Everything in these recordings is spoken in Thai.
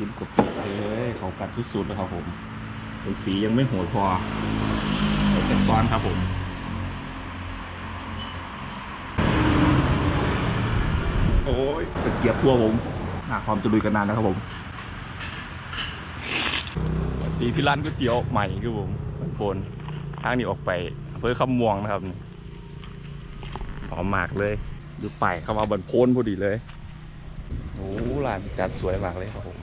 กินกบเลยเขากัดสุดๆนะครับผมสียังไม่โหดพอใส่แซกซ้อนครับผมโอ้ยตะเกียบทั่วผมอะพร้อมจะลุยกันนานแล้วครับผมสีพี่ร้านก๋วยเตี๋ยวใหม่ครับผมมันโพนทางนี้ออกไปอำเภอคำม่วงนะครับหอมมากเลยดูไปเข้ามาบนโพนพอดีเลยโอ้ร้านจัดสวยมากเลยครับผม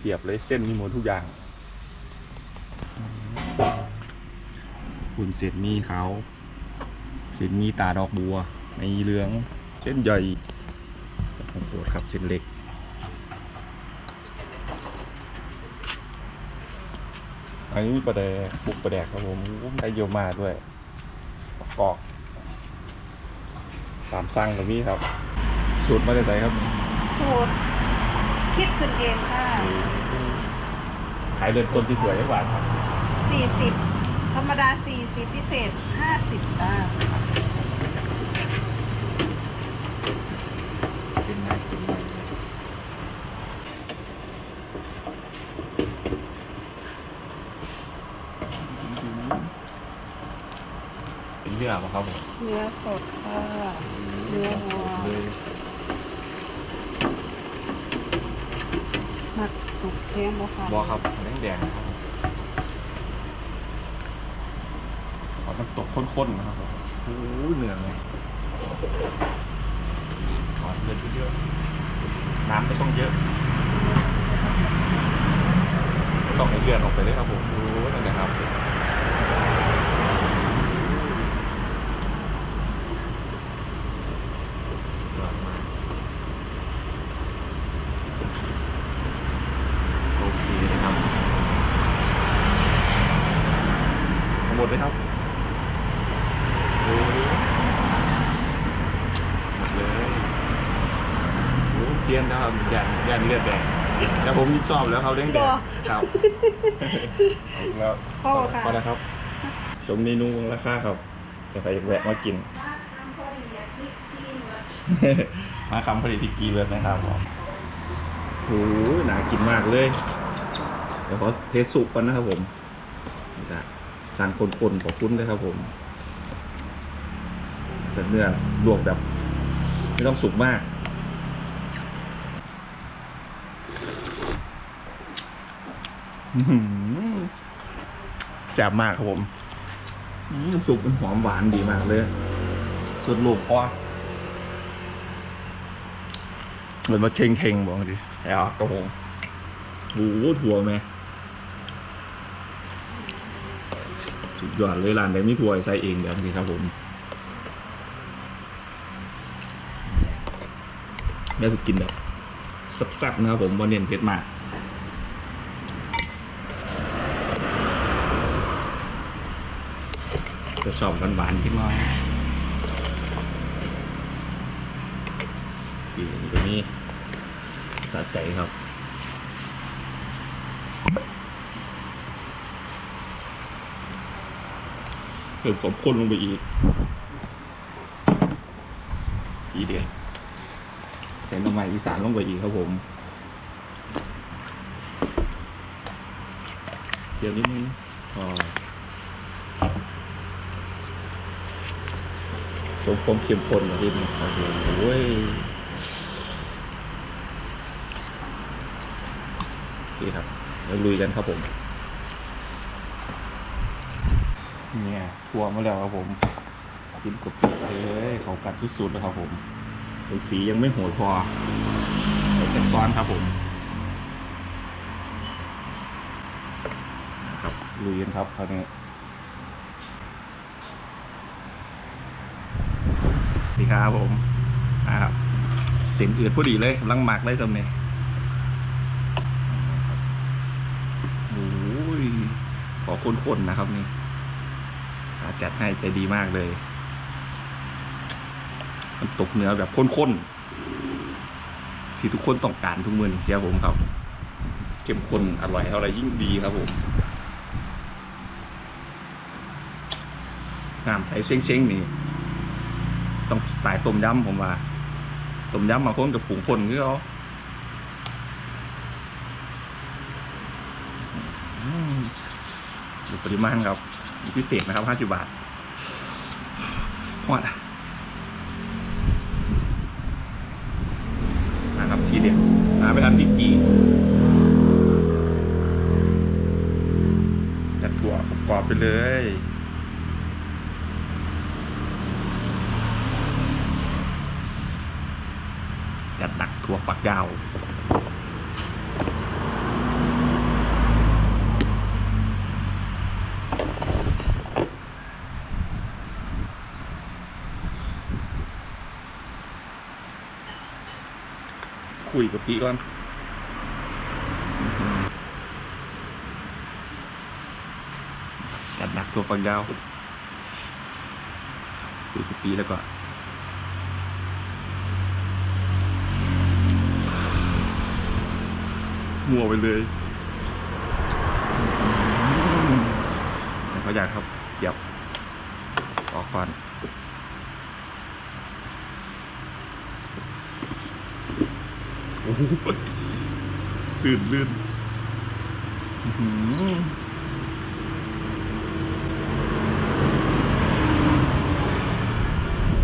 เทียบเลยเส้นมีหมดทุกอย่างคุณเสร็จมีเขาเส้นมีตาดอกบัว ในเหลือง เส้นใหญ่ของปรดครับเส้นเล็กอันนี้มีปลาแดกบุกปลาแดกครับผมได้เยอะมากด้วยกอบสามสั่งกับพี่ครับ สูตรมาได้ใส่ครับ สูตร คิดขึ้นเองค่ะ ขายเดินต้นที่สวยกว่าครับ40ธรรมดา40พิเศษ50อ่าเส้นน่ากินมากเป็นเนื้อป่ะครับผมเนื้อสดค่ะเนื้อวัวเลยหมัก สุกแท้บ่ค่ะบอครับแดงแดงๆครับขอน้ำตกข้นๆนะครับผมโอ้โหเหนื่อยเลยขอเลือดเยอะๆน้ำไม่ต้องเยอะไม่ต้องให้เลือดออกไปเลยครับผมดูนั่นนะครับ ยอดมากโอเคนะครับทั้งห มดเลยครับโอ้ยหมดเลยโอ้เซียนนะครับยันยันเลือดแดงแต่ผมชอบแล้วเขาเด้งแดงครับเอาแล้วพ่อค่ะ พอแล้วครับ ชมเมนูราคาครับจะไปแวะมากิน มาคำผลิตที่กีเวิร์ดนะครับโอ้โหน่ากินมากเลย เดี๋ยวขอเทสสุกก่อนนะครับผมจะ สั่งคนๆขอบคุณด้วยครับผมแต่เนื้อลวกแบบ ไม่ต้องสุกมากอื้อหือแจ่บมากครับผมอื้อน้ำซุปมันหอมหวานดีมากเลยสุดลูกพอเหมือนมาเชงเชงๆบอกดิแล้วกระพงโอ้โหถั่วไหม สุดยอดเลยร้านแบบนี้ถั่วใส่เองแบบนี้ครับผมนี่คือกินแบบสับๆนะครับผมวันเน้นเผ็ดมากจะชอบหวานๆนิดน่อยอีกตัวนี้สะใจครับ เพิ่มความข้นลงไปอีกทีเดียวใส่หน้ำมันอีสานลงไปอีกครับผม เดี๋ยวนิดนึงพอสมความเข้มข้นมาที่นี่โอ้โหเว้ยโอเคครับแล้วลุยกันครับผม เนี่ยทัวร์มาแล้วครับผมกินกบเลยเขากัดสุดๆแล้วครับผมสียังไม่โหดพอใส่แซกซ้อนครับผมนะครับลุยกันครับคราวนี้สวัสดีครับผมนะครับเสียงอืดพอดีเลยกำลังหมักเลยสำเนียโอ้ยขอคนๆนะครับนี่ จัดให้ใจดีมากเลย มันตกเนื้อแบบข้นๆ ที่ทุกคนต้องการทุกมือเสียผมครับ เข้มข้นอร่อยเท่าไรยิ่งดีครับผมงามใสเช้งๆ นี่ ต้องสายต้มยำผมว่าต้มยำมาพ้นกับผงคนคือเขาดูปริมาณครับ พิเศษนะครับห้าสิบบาทหอดนะครับทีเด็ดมาไปทันพริกจีจัดถั่วกรอบไปเลยจัดหนักถั่วฝักยาว คุยกับพี่ก่อนจัดหนักถั่วฝักยาว คุยกับพี่แล้วก็มัวไปเลยเขาอยากครับเก็บออกก่อน โอ้โห ลื่นลื่น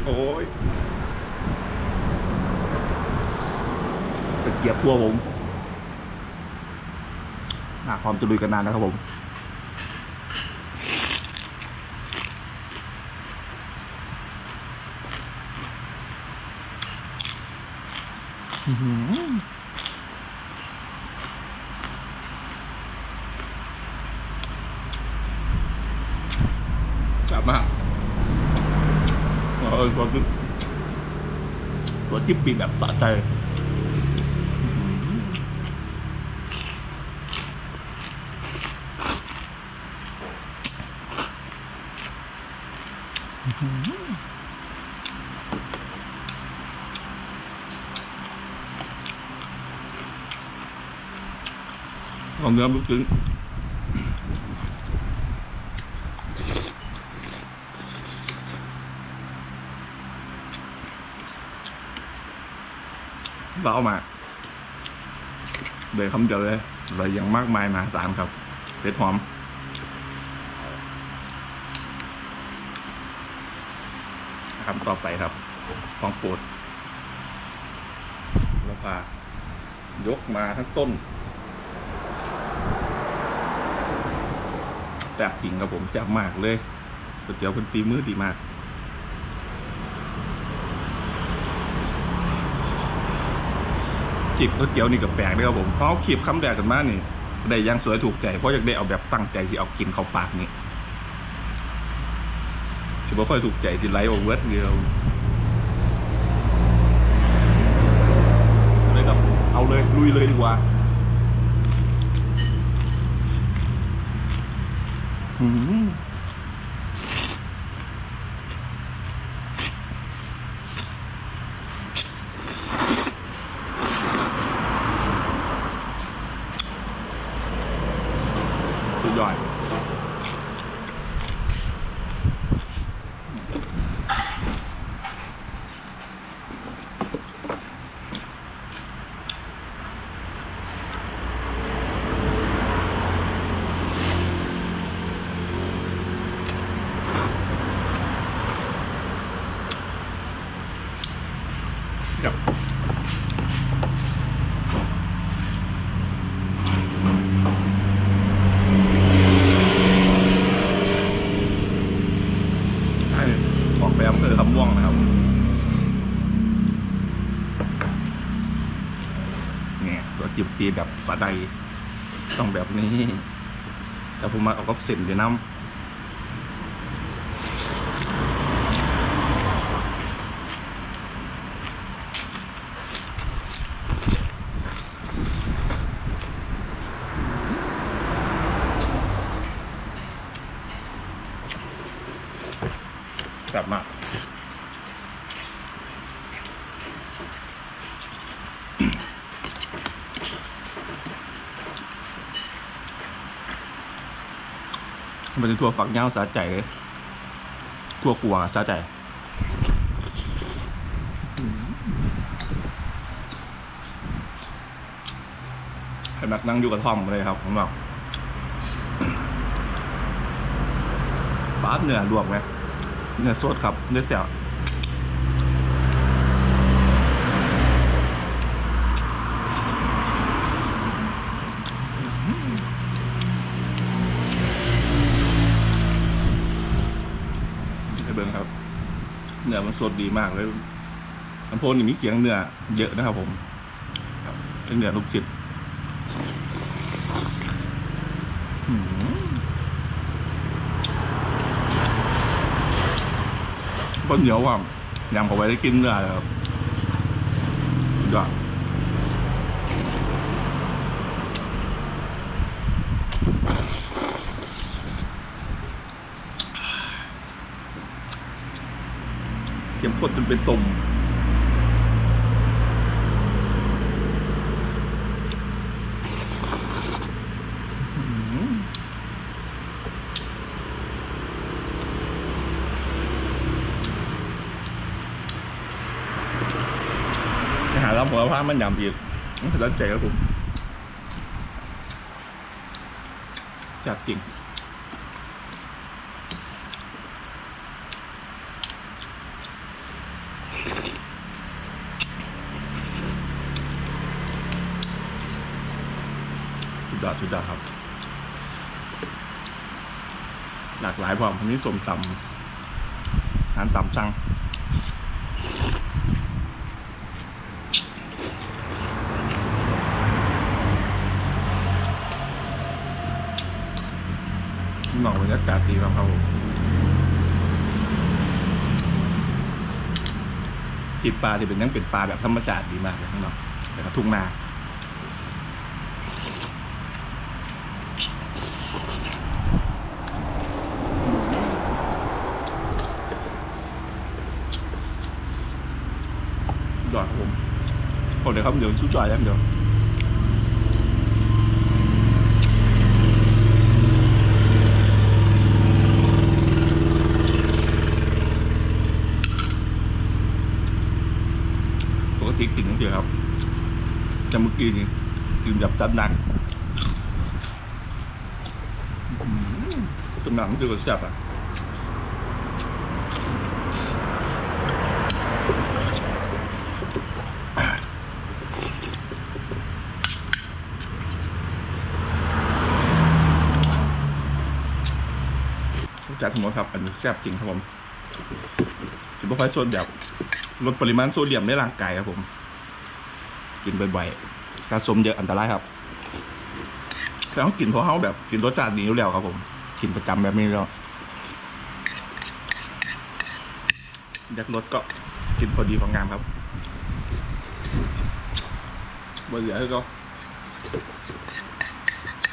โอ้ยตะเกียบทั่วผมอาความจะลุยกันนานนะครับผม อื้อหือ จับมากเออตัวที่ตัวที่ปีแบบสะใจ còn ของน้อลูกชิ้นเบามาเบยคำเดียเลยอรอยังมากมายมาสามครับเผ็ดหอมคำต่อไปครับของโปรดแล้วพายกมาทั้งต้น แซ่บจริงครับผมแซ่บมากเลยก๋วยเตี๋ยวเป็นฝีมือดีมากจิบก๋วยเตี๋ยวนี่กับแปลกด้วยครับผมเขาขีบคำแดกกันมากนี่ได้ยังสวยถูกใจเพราะอยากได้เอาแบบตั้งใจที่เอากินเข้าปากนี่สิบ่ค่อยถูกใจสิไลท์โอเวอร์เดียวเลยครับเอาเลยลุยเลยดีกว่า อืมสุดยอดครับให้ออกไปอำเภอคำม่วงนะครับ เนี่ย ตัวจิบปีแบบสะใดต้องแบบนี้ แต่ผมมาเอากับเส้นเดี๋ยวน้ำกลับมา มันจะถั่วฝักยาวสาใจเลยถั่วขัวสาใจให้มักนั่งอยู่กับทอมเลยครับผมบอกปั๊บเนื้อรวกไหมเนื้อสดครับเนื้อเสีย นื้อมันสดดีมากเลยลำโพงนี่มีเสียงเนื้อเยอะนะครับผมเป็นเนื้อลูกจิตก็เหนียวว่ะยำเข้าไปได้กินเนื้อเลยครับยอด มข้นจนเป็นตุ่มอาหารรับหัวพามันยำอีกมันจะรัดใจครับผมจากจริง สุดยอดสุดยอดครับ หลากหลายความนนี้สมตำอาหารตำสั่งหนองบรรยากาศดีมากครับผมจิตปลาที่เป็นยังเป็นปลาแบบธรรมชาติดีมากเลยข้างนอกแต่ก็ทุ่งนา ยอดครับผมโอเลยครับเดี๋ยวสู้จอยแล้วเดี๋ยวปกติกินทั้งเดียวครับจะมื่อกี้นี่กินแบบจัดหนักอื้อหือจนหนังมันจะกระแสบอะ จัดทั้งหมดครับ อันนี้แซ่บจริงครับผมจะไม่ค่อยโซนแบบลดปริมาณโซเดียมในร่างกายครับผม กินบ่อยๆสะสมเยอะอันตรายครับแต่ต้องกินเพราะเขาแบบกินรสชาติดีอยู่แล้วครับผม กินประจำแบบนี้แล้วอยากลดก็กินพอดีพองามครับบ่เหลือก็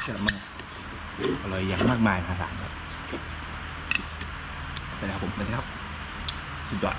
แซ่บมากอร่อยอย่างมากมายมหาศาลครับ ไปนะครับผมไปนะครับ สุดยอด